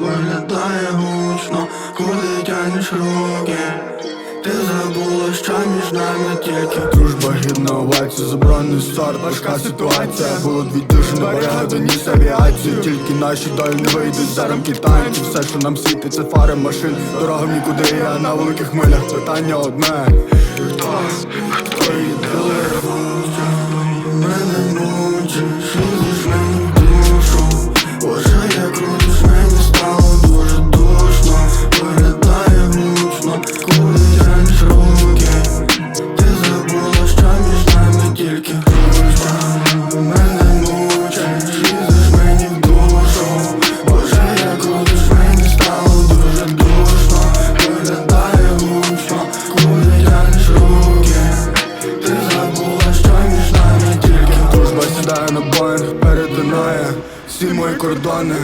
виглядає гучно, куди тянеш руки. Ти забула, що нами тільки Дружба гідна овація, заборонений старт, важка ситуація. Було дві душі, не берега доніс авіацію Тільки наші долі не вийдуть за рамки танців. Все, що нам світить, це фари машин. Дорога нікуди, я на великих хмилях Питання одне Хто, хто її дилер? Перетинає всі мої кордони.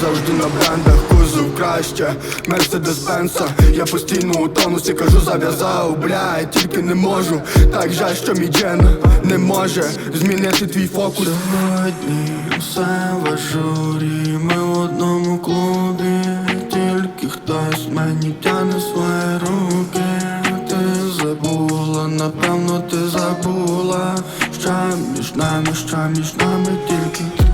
Завжди на брендах, кузов краще Мерседес Бенса, я постійно у тонусі кажу зав'язав, бля, тільки не можу. Так жаль, що мій джен не може змінити твій фокус. Сьогодні все в ажурі, ми в одному клубі, тільки хтось мені тяне свої руки. Ти забула, напевно, ти забула, що між нами, що між нами тільки